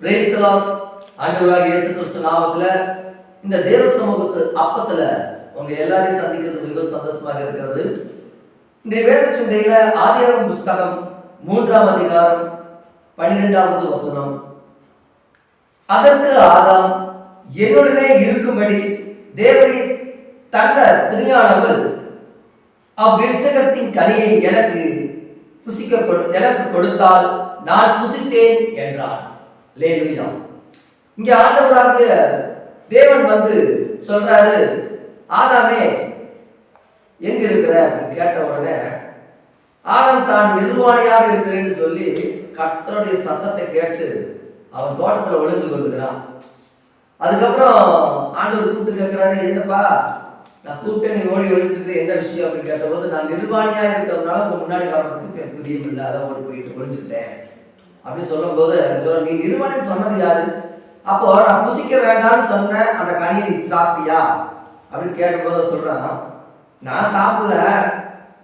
பிரேஸ்தலால் ஆண்டவராக இயேசு கிறிஸ்து நாமத்துல இந்த தேவ சமூகத்து அப்பத்துல உங்க எல்லாரையும் சந்திக்கிறது மிகவும் சந்தோஷமாக இருக்கிறது. இன்றைய வேத சிந்தையில ஆதியாரம் புஸ்தகம் மூன்றாம் அதிகாரம் பன்னிரெண்டாவது வசனம். அதற்கு ஆதாம் என்னுடனே இருக்கும்படி தேவனை தந்த ஸ்திரியானவள் அவ்விருச்சகத்தின் கனியை எனக்கு புசிக்க எனக்கு கொடுத்தால் நான் புசித்தேன் என்றான் லேலுயா. இங்க ஆண்டவராகிய தேவன் வந்து சொல்றாரு ஆதாமே எங்க இருக்கிற? அப்படின்னு கேட்ட உடனே ஆதாம் தான் நிர்வாணியாக இருக்கிறேன்னு சொல்லி கர்த்தருடைய சத்தத்தை கேட்டு அவன் தோட்டத்துல ஒளிஞ்சு கொள்ளுகிறான். அதுக்கப்புறம் ஆண்டவர் கூப்பிட்டு கேட்கிறாரு என்னப்பா நான் கூப்பிட்டு நீ ஓடி ஒழிச்சிருக்கிற என்ன விஷயம்? அப்படின்னு கேட்டபோது நான் நிர்வாணியாக இருக்கிறதுனால உங்க முன்னாடி வர்றதுக்கு எனக்கு பிரியம் இல்லை அதான் ஓடி போயிட்டு ஒழிஞ்சுக்கிட்டேன் அப்படின்னு சொல்லும்போது எனக்கு சொல்ல நீ நிறுவனம் சொன்னது யாரு? அப்போ நான் புசிக்க வேண்டாம்னு சொன்ன அந்த கனியை நீ சாப்பிட்டியா? அப்படின்னு கேட்கும்போது சொல்றான் நான் சாப்பிடல.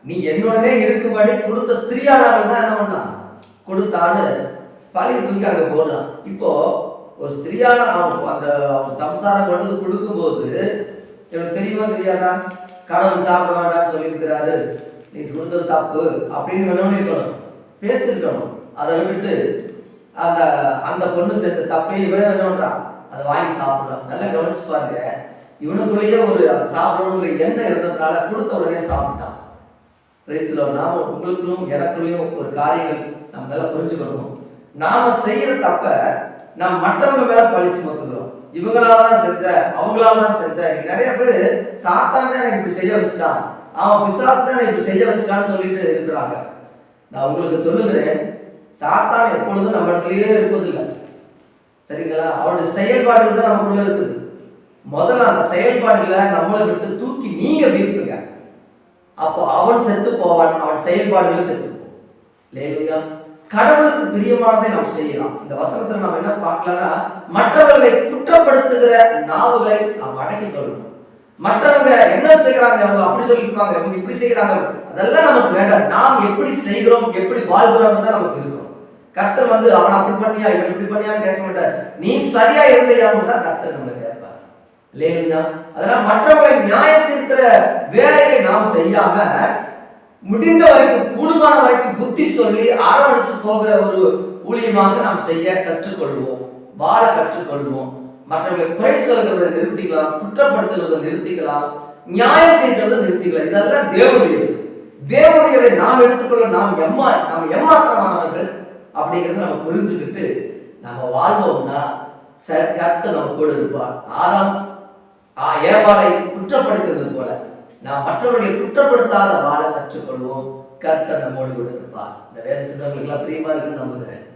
நீ என்னோடனே இருக்கும்படி கொடுத்த ஸ்திரீயானவள் தான் என்ன பண்ணான் கொடுத்தான்னு பழைய தூக்கி அங்கே போடுறான். இப்போ ஒரு ஸ்திரியான அவன் அந்த அவன் சம்சாரம் கொண்டு கொடுக்கும்போது இவனுக்கு தெரியுமா தெரியாதா? கடவுள் சாப்பிட வேண்டாம்னு சொல்லியிருக்கிறாரு. நீ கொடுத்தது தப்பு அப்படின்னு வேணும்னு இருக்கணும் பேசிருக்கணும் அதை விட்டுட்டு அந்த அந்த பொண்ணு செஞ்ச தப்பை விட வேணும்ன்றான் அதை வாங்கி சாப்பிடுறான் நல்லா கவனிச்சு பாருங்க. இவனுக்குள்ளேயே ஒரு அதை சாப்பிடணுங்கிற எண்ணம் இருந்ததுனால கொடுத்த உடனே சாப்பிட்டான். கிரைஸ்துல நாம உங்களுக்குள்ளும் எனக்குள்ளேயும் ஒரு காரியங்கள் நம்ம நல்லா புரிஞ்சுக்கணும். நாம செய்யற தப்ப நாம் மற்றவங்க மேல பழி சுமத்துக்கிறோம் இவங்களால தான் செஞ்ச அவங்களால தான் செஞ்ச நிறைய பேர் சாத்தான் தான் எனக்கு இப்படி செய்ய வச்சுட்டான். அவன் பிசாசு தான் எனக்கு இப்படி செய்ய வச்சுட்டான்னு சொல்லிட்டு இருக்கிறாங்க. நான் உங்களுக்கு சொல்லுகிறேன். சாத்தான் எப்பொழுதும் நம்ம இடத்துலயே இருப்பதில்லை. சரிங்களா? அவனுடைய செயல்பாடுகள் தான் நமக்குள்ள இருக்குது. முதல்ல அந்த செயல்பாடுகளை நம்மளை விட்டு தூக்கி நீங்க வீசுங்க. அப்போ அவன் செத்து போவான் அவன் செயல்பாடுகளும் செத்து போவான் கடவுளுக்கு பிரியமானதை நாம் செய்யலாம். இந்த வசனத்துல நாம் என்ன பார்க்கலன்னா மற்றவர்களை குற்றப்படுத்துகிற நாவுகளை நாம் அடக்கிக் கொள்ளணும். மற்றவங்க என்ன செய்யறாங்க அவங்க அப்படி சொல்லியிருப்பாங்க இவங்க இப்படி செய்யறாங்க அதெல்லாம் நமக்கு வேண்டாம். நாம் எப்படி செய்கிறோம் எப்படி வாழ்கிறோம் தான் நமக்கு இருக்கும். கர்த்தர் வந்து அவன் அப்படி பண்ணியா? இவன் இப்படி பண்ணியான்னு கேட்க மாட்டார். நீ சரியா இருந்தையான்னு தான் கர்த்தர் நம்ம கேட்பார். இல்லைங்களா அதனால மற்றவர்களை நியாயத்திருக்கிற வேலையை நாம் செய்யாம முடிந்த வரைக்கும் கூடுமான வரைக்கும் புத்தி சொல்லி அரவணைச்சு போகிற ஒரு ஊழியமாக நாம் செய்ய கற்றுக்கொள்வோம். வாழ கற்றுக்கொள்வோம். மற்றவர்களை குறை சொல்கிறத நிறுத்திக்கலாம் குற்றப்படுத்துகிறத நிறுத்திக்கலாம் நியாயம் தீர்க்கிறத நிறுத்திக்கலாம். இதெல்லாம் தேவனுடையது. தேவனுடையதை நாம் எடுத்துக்கொள்ள நாம் எம்மா நாம் எம்மாத்திரமானவர்கள் அப்படிங்கிறத நம்ம புரிஞ்சுக்கிட்டு நம்ம வாழ்வோம்னா ச- கத்து நம்ம கூட இருப்பார். ஆதாம் ஆ, ஏவாளை குற்றப்படுத்துவது போல நாம் மற்றவர்களை குற்றப்படுத்தாத வாழ கற்றுக்கொள்வோம். கர்த்தர் நம்மோடு கூட இருப்பார். இந்த வேத சிந்தனைகளுக்கெல்லாம் பிரியமா இருக்குன்னு நம்புகிறேன்.